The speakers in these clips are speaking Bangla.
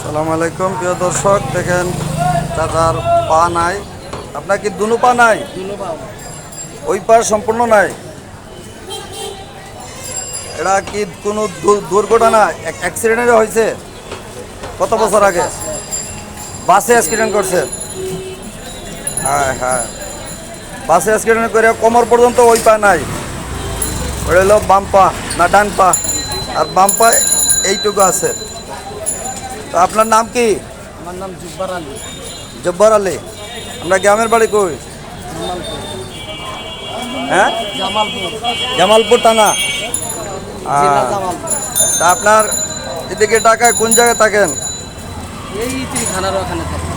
সালাম আলাইকুম প্রিয় দর্শক দেখেন চাচার পা নাই। আপনার কি দুনো পা নাই? ওই পা সম্পূর্ণ নাই? এটা কি কোনো দুর্ঘটনা? অ্যাক্সিডেন্টে হয়েছে? কত বছর আগে? বাসে অ্যাক্সিডেন্ট করছে? হ্যাঁ হ্যাঁ। বাসে অ্যাক্সিডেন্ট করে কোমর পর্যন্ত ওই পা নাই। ওটা হলো বাম পা না ডান পা। আর বাম পা এইটুকু আছে। তো আপনার নাম কি? আমার নাম জুব্বার আলী। জব্বার আলী। আমরা গ্রামের বাড়ি কই? হ্যাঁ? জামালপুর। জামালপুর থানা। তা আপনার এদিকে ঢাকায় কোন জায়গায় থাকেন? এই থানার ওখানে থাকে।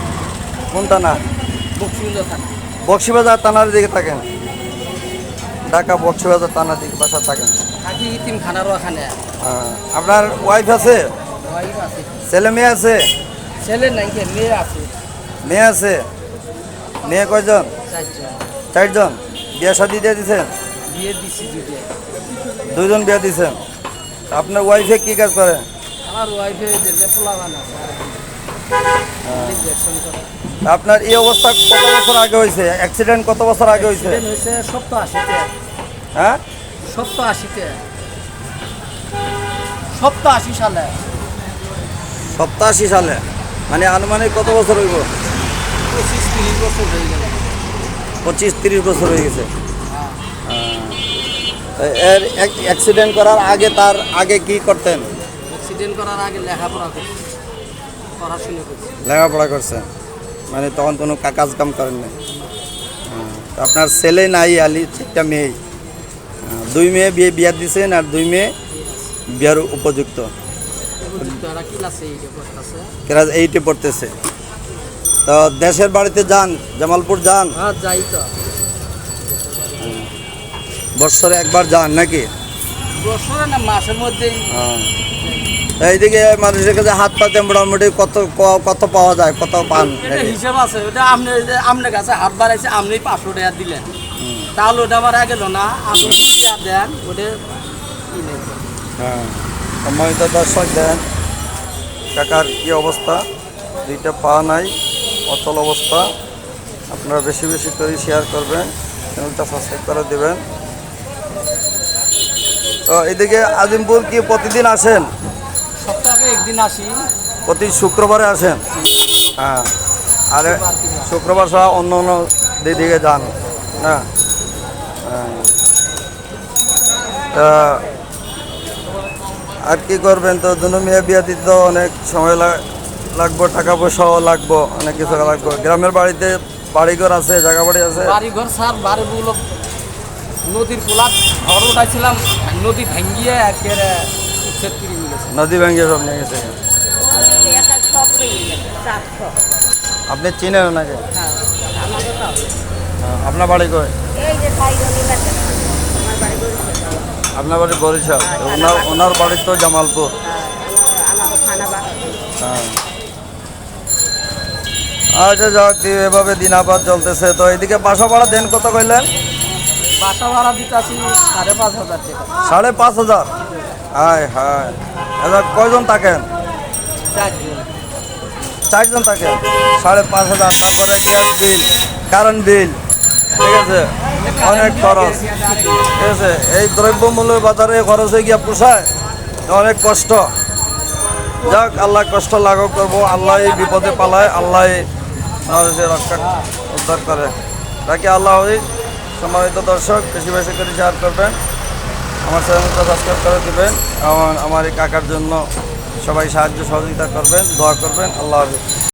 কোন থানা? বক্সিউল্লা থানা বক্সিবাজার থানার দিকে থাকেন। ঢাকা বক্সিবাজার থানার দিকে বাসা থাকেন। থাকি ইতিম খানার ওখানে আপনার ওয়াইফ আছে? ওয়াইফ আছে। ছেলে মেয়ে আছে? ছেলে নাই মেয়ে আছে। মেয়ে আছে? মেয়ে কয়জন? চারজন বিয়ে শাদি দিয়ে দিছেন বিয়ে দিছি দুইজন বিয়ে দিছেন আপনার ওয়াইফে কি কাজ করে আমার ওয়াইফে আপনার এই অবস্থা কত বছর আগে হয়েছে অ্যাক্সিডেন্ট কত বছর আগে হয়েছে হ্যাঁ সপ্তাহ আশিতে। সপ্তাহ আশি সালে। সপ্তাশি সালে? মানে আনুমানিক কত বছর হইব? পঁচিশ তিরিশ বছর হয়ে গেল। পঁচিশ তিরিশ বছর হয়ে গেছে। হ্যাঁ। এর অ্যাক্সিডেন্ট করার আগে তার আগে কি করতেন? অ্যাক্সিডেন্ট করার আগে লেখাপড়া করছি। পড়াশুনো করছি। লেখাপড়া করছেন মানে তখন কোনো কাজ কাম করেন হ্যাঁ, আপনার ছেলে নাই আলি চারটা মেয়ে। দুই মেয়ে বিয়ে বিয়া দিছেন আর দুই মেয়ে বিয়ার উপযুক্ত। ক্লাস এইটে পড়তেছে। তো দেশের বাড়িতে যান জামালপুর যান। হ্যাঁ তো। বৎসরে একবার যান নাকি? বছরে হ্যাঁ। এইদিকে মানুষের কাছে হাত পাতে মোটামুটি কত কত পাওয়া যায় কত পান হিসাব আছে। ওটা আপনার কাছে হাত বাড়াইছে আপনি পাঁচশো টাকা দিলেন। তাহলে ওটা আমার গেল না আপনি দেন ওটা হ্যাঁ সম্মানিত দর্শক দেন কাকার কি অবস্থা? দুইটা পা নাই অচল অবস্থা। আপনারা বেশি বেশি করে শেয়ার করবেন চ্যানেলটা সাবস্ক্রাইব করে দেবেন। তো এদিকে আজিমপুর কি প্রতিদিন আসেন? সপ্তাহে একদিন আসি। প্রতি শুক্রবারে আসেন? হ্যাঁ আর শুক্রবার ছাড়া অন্য অন্য দিকে যান হ্যাঁ। তা আর কি করবেন তো? দুনো মেয়ে বিয়ে দিতে তো অনেক সময় লাগ- লাগবো টাকা পয়সাও লাগবো অনেক কিছু লাগবো। গ্রামের বাড়িতে বাড়িঘর আছে জায়গা বাড়ি আছে? বাড়ি ঘর সার বাড়িগুলো নদীর কোলা ঘর উঠাইছিলাম নদী ভাঙ্গিয়ে একেবারে নদী ভেঙে সব নিয়ে গেছে? আপনি চিনেন নাকি হ্যাঁ আমাকে তো হবে। হ্যাঁ, আপনার বাড়ি কই? এই যে সাইডনি গেছে আমার বাড়ি বলছে আপনার বাড়ি বরিশাল ওনার ওনার বাড়ি তো জামালপুর। হ্যাঁ। আচ্ছা যাক এভাবে দিন আবার চলতেছে। তো এদিকে বাসা ভাড়া দেন কত কইলেন? বাসা ভাড়া দিতেছি সাড়ে পাঁচ হাজার টাকা। সাড়ে পাঁচ হাজার? হায় হায়। এবার কয়জন থাকেন? চারজন। চারজন থাকেন? সাড়ে পাঁচ হাজার তারপরে গ্যাস বিল কারেন্ট বিল। ঠিক আছে? অনেক খরচ। ঠিক আছে? এই দ্রব্যমূল্য বাজারে খরচ হয়ে গিয়া পোষায় অনেক কষ্ট। যাক, আল্লাহ কষ্ট লাঘব করব, আল্লাহ বিপদে পালায়, আল্লাহ রক্ষা উদ্ধার করে। বাকি আল্লাহ সম্মানিত দর্শক, বেশি বেশি করে শেয়ার করবেন। আমার চ্যানেলটা সাবস্ক্রাইব করে দেবেন। আমার আমার এই কাকার জন্য সবাই সাহায্য সহযোগিতা করবেন, দোয়া করবেন। আল্লাহ হাফিজ।